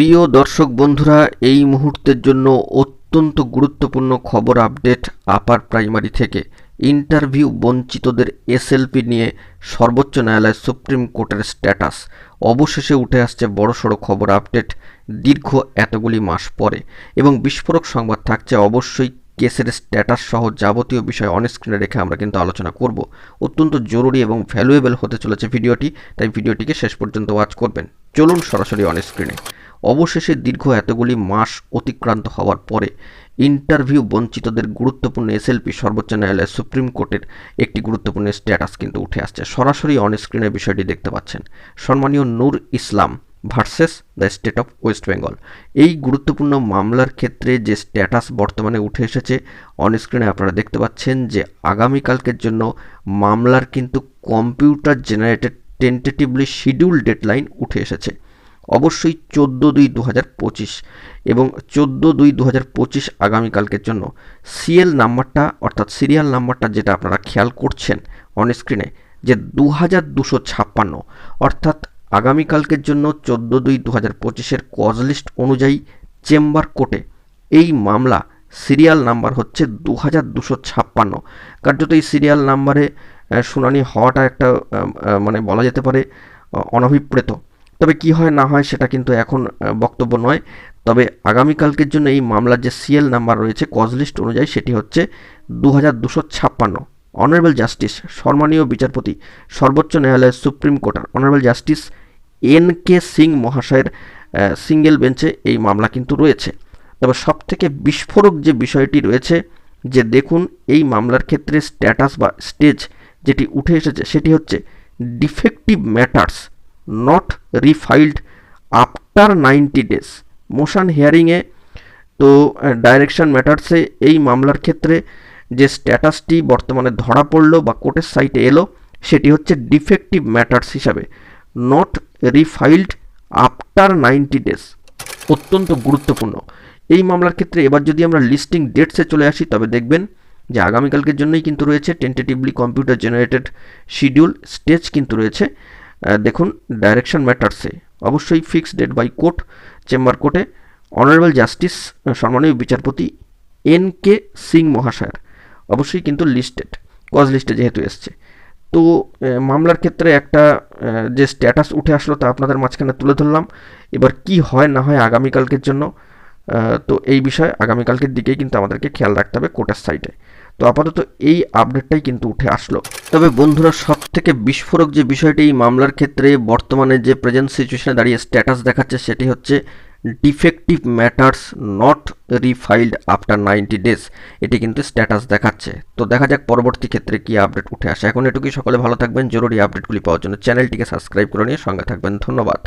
প্রিয় দর্শক বন্ধুরা, এই মুহূর্তের জন্য অত্যন্ত গুরুত্বপূর্ণ খবর আপডেট আপার প্রাইমারি থেকে। ইন্টারভিউ বঞ্চিতদের এসএলপি নিয়ে সর্বোচ্চ ন্যায়ালয় সুপ্রিম কোর্টের স্ট্যাটাস। অবশেষে উঠে আসছে বড়সড় খবর আপডেট দীর্ঘ এতগুলি মাস পরে। এবং বিস্ফোরক সংবাদ থাকছে অবশ্যই কেসের স্ট্যাটাস সহ যাবতীয় বিষয় অন স্ক্রিনে রেখে আমরা কিন্তু আলোচনা করব। অত্যন্ত জরুরি এবং ভ্যালুয়েবল হতে চলেছে ভিডিওটি, তাই ভিডিওটিকে শেষ পর্যন্ত ওয়াচ করবেন। চলুন সরাসরি অন স্ক্রিনে অবশেষে দীর্ঘ এতগুলি মাস অতিক্রান্ত হওয়ার পরে ইন্টারভিউ বঞ্চিতদের গুরুত্বপূর্ণ এসএলপি সর্বোচ্চ ন্যায়ালয়ের সুপ্রিম কোর্টের একটি গুরুত্বপূর্ণ স্ট্যাটাস কিন্তু উঠে আসছে। সরাসরি অন স্ক্রিনে বিষয়টি দেখতে পাচ্ছেন। সম্মানীয় Nur Islam versus the state of West Bengal এই গুরুত্বপূর্ণ মামলার ক্ষেত্রে যে স্ট্যাটাস বর্তমানে উঠে এসেছে অন স্ক্রিনে আপনারা দেখতে পাচ্ছেন যে আগামীকালকের জন্য মামলার কিন্তু computer generated tentatively schedule deadline উঠে এসেছে। অবশ্যই চোদ্দ দুই দু হাজার পঁচিশ এবং চোদ্দ দুই দু হাজার পঁচিশ আগামীকালকের জন্য সিএল নাম্বারটা অর্থাৎ সিরিয়াল নাম্বারটা যেটা আপনারা খেয়াল করছেন অন স্ক্রিনে যে দু হাজার দুশো ছাপ্পান্ন। অর্থাৎ আগামীকালকের জন্য চোদ্দ দুই দু হাজার পঁচিশের কজ লিস্ট অনুযায়ী চেম্বার কোর্টে এই মামলা, সিরিয়াল নাম্বার হচ্ছে দু হাজার দুশো ছাপ্পান্ন। কার্যত এই সিরিয়াল নাম্বারে শুনানি হওয়াটা একটা মানে বলা যেতে পারে অনভিপ্রেত। তবে কি হয় না হয় সেটা কিন্তু এখন বক্তব্য নয়। তবে আগামীকালকের জন্য এই মামলার যে সিএল নাম্বার রয়েছে, কজ লিস্ট অনুযায়ী সেটি হচ্ছে দু হাজার দুশো ছাপ্পান্ন। অনারেবল জাস্টিস, সম্মানীয় বিচারপতি, সর্বোচ্চ ন্যায়ালয়ের supreme coaster honourable justice N K Singh মহাশয়ের সিঙ্গেল বেঞ্চে এই মামলা কিন্তু রয়েছে। তবে সবথেকে বিস্ফোরক যে বিষয়টি রয়েছে, যে দেখুন, এই মামলার ক্ষেত্রে স্ট্যাটাস বা স্টেজ যেটি উঠে এসেছে, সেটি হচ্ছে defective matters. Not refiled after ninety days motion হিয়ারিংয়ে তো ডাইরেকশন ম্যাটার্সে এই মামলার ক্ষেত্রে যে স্ট্যাটাসটি বর্তমানে ধরা পড়ল বা কোর্টের সাইটে এলো, সেটি হচ্ছে ডিফেক্টিভ ম্যাটার্স হিসাবে not refiled after ninety days অত্যন্ত গুরুত্বপূর্ণ। এই মামলার ক্ষেত্রে এবার যদি আমরা লিস্টিং ডেটসে চলে আসি, তবে দেখবেন যে আগামীকালকের জন্যই কিন্তু রয়েছে tentatively computer generated schedule stage কিন্তু রয়েছে। দেখুন ডাইরেকশন ম্যাটার্সে অবশ্যই fixed date by court chamber কোর্টে অনারেবল জাস্টিস সম্মানীয় বিচারপতি এন কে সিং মহাশয়ের। অবশ্যই কিন্তু লিস্টেড কজ লিস্টে যেহেতু এসছে। তো মামলার ক্ষেত্রে একটা যে স্ট্যাটাস উঠে আসলো তা আপনাদের মাঝখানে তুলে ধরলাম। এবার কি হয়, না হয় আগামীকালকের জন্য তো এই বিষয়ে আগামীকালকের দিকেই কিন্তু আমাদেরকে খেয়াল রাখতে হবে কোর্টের সাইডে তো আপাতত এই আপডেটটাই কিন্তু উঠে আসলো। তবে বন্ধুরা, সব থেকে বিস্ফোরক যে বিষয়টি এই মামলার ক্ষেত্রে বর্তমানে যে প্রেজেন্ট সিচুয়েশনে দাঁড়িয়ে স্ট্যাটাস দেখাচ্ছে সেটি হচ্ছে defective matters not refiled after ninety days এটি কিন্তু স্ট্যাটাস দেখাচ্ছে। তো দেখা যাক পরবর্তী ক্ষেত্রে কি আপডেট উঠে আসে। এখন এটুকুই। সকলে ভালো থাকবেন। জরুরি আপডেটগুলি পাওয়ার জন্য চ্যানেলটিকে সাবস্ক্রাইব করে নিয়ে সঙ্গে থাকবেন। ধন্যবাদ।